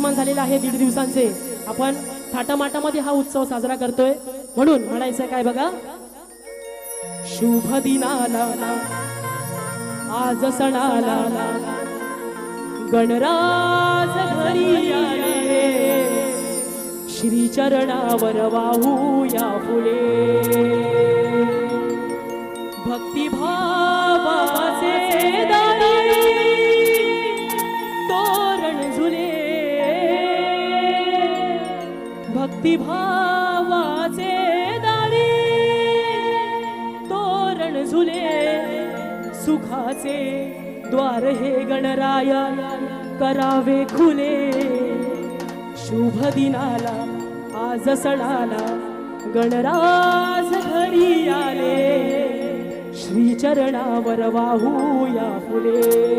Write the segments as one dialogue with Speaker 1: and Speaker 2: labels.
Speaker 1: आगमन झालेलं आहे दीड दिवसांचे. आपण थाटामाटामध्ये हा उत्सव साजरा करतोय. म्हणून म्हणायचं काय बघा? शुभ दिनाला आज सणाला गणराज घरी आले. श्री चरणावर वाहू या फुले. भक्तिभावाचे भक्तिभावाचे दारी तोरण झुले सुखाचे द्वार हे गणराय करावे खुले. शुभ दिनाला आज सणाला गणराज घरी आले. श्री चरणावर फुले.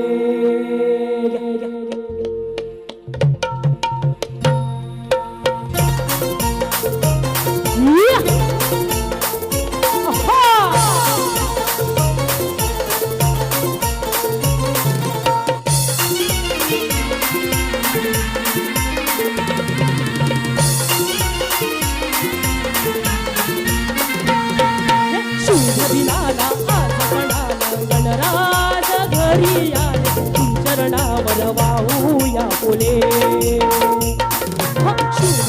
Speaker 1: वाहू फुले शुभ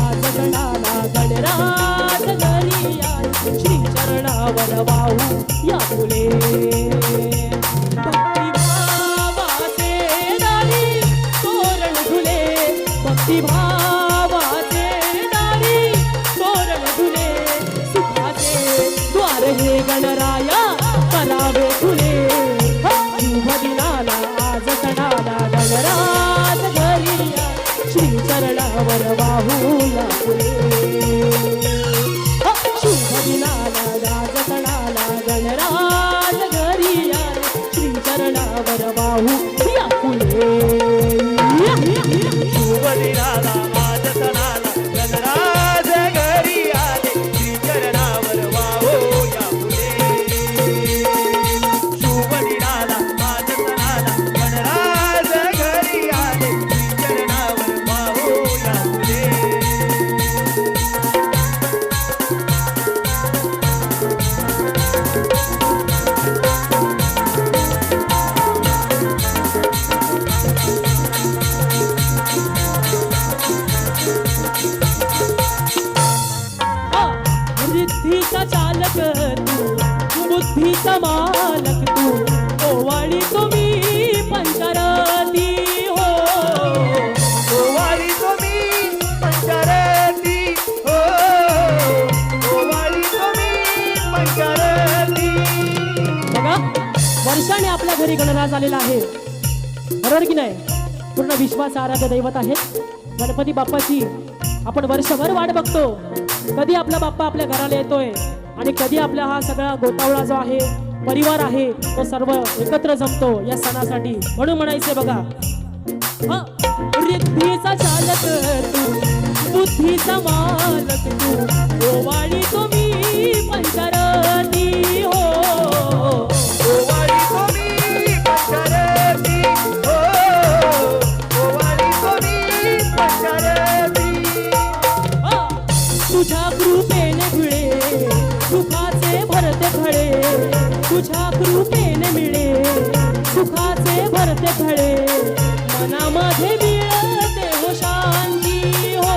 Speaker 1: आज गणराज घरी श्री चरणावर वाहू या फुले चरणावर वाहूया वर्षाने आपल्या घरी गणराज आलेला आहे. बरोबर की नाही? पूर्ण विश्वास आराध्य दैवत आहे गणपती बाप्पाची आपण वर्षभर वाट बघतो. कधी आपला बाप्पा आपल्या घराला येतोय? आणि कधी आपला हा सगळा गोतावळा जो आहे परिवार आहे तो सर्व एकत्र जमतो या सणासाठी. म्हणून म्हणायचे बघा. रिद्धीचा चालक तू बुद्धीचा मालक तू. गोवाळी तुम्ही पंचरती सुखाचे मनामध्ये मिळते हो शांती हो.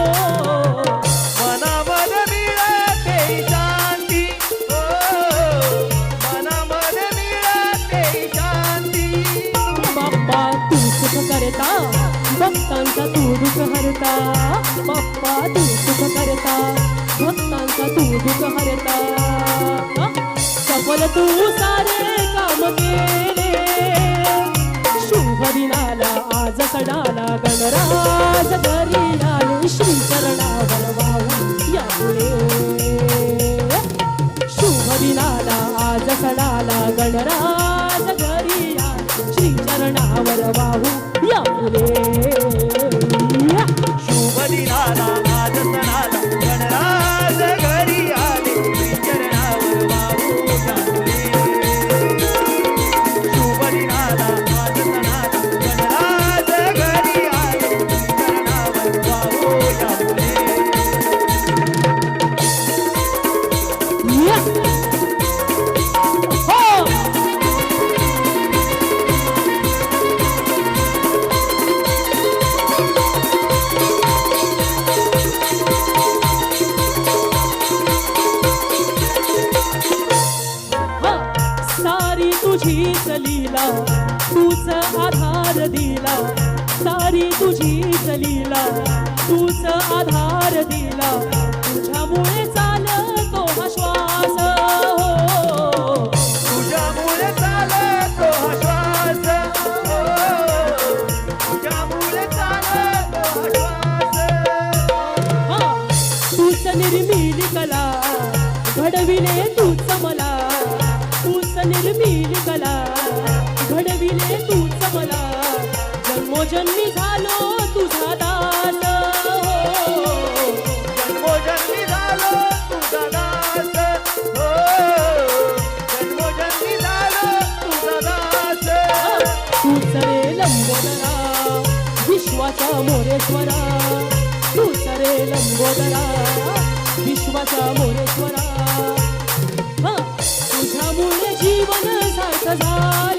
Speaker 2: मनामध्ये मिळते शांती हो. मनामध्ये मिळते शांती.
Speaker 1: बाप्पा तू सुख करता भक्तांचा तू दुःख हरता. बाप्पा तू सुख करता भक्तांचा तू दुःख हरता. सफल तू सारे काम केले. कडाला गणराज घरी आले श्री चरणावर वाहून या पुढे शुभ दिनाला आज कडाला गणराज घरी
Speaker 2: आले श्री चरणावर वाहून लीला तूच आधार दिला. सारी
Speaker 1: तुझी लीला तूच आधार दिला. तुझ्यामुळे चालतो हा श्वास. जन्मोजन्मी झालो तुझा दास. हो.
Speaker 2: जन्मोजन्मी झालो तुझा दास. हो. जन्मोजन्मी झालो तुझा दास.
Speaker 1: तूच रे लंबोदरा विश्वाचा मोरेश्वरा. तूच रे लंबोदरा विश्वाचा मोरेश्वरा. हा, तुझ्यामुळे जीवन सार्थ झाले.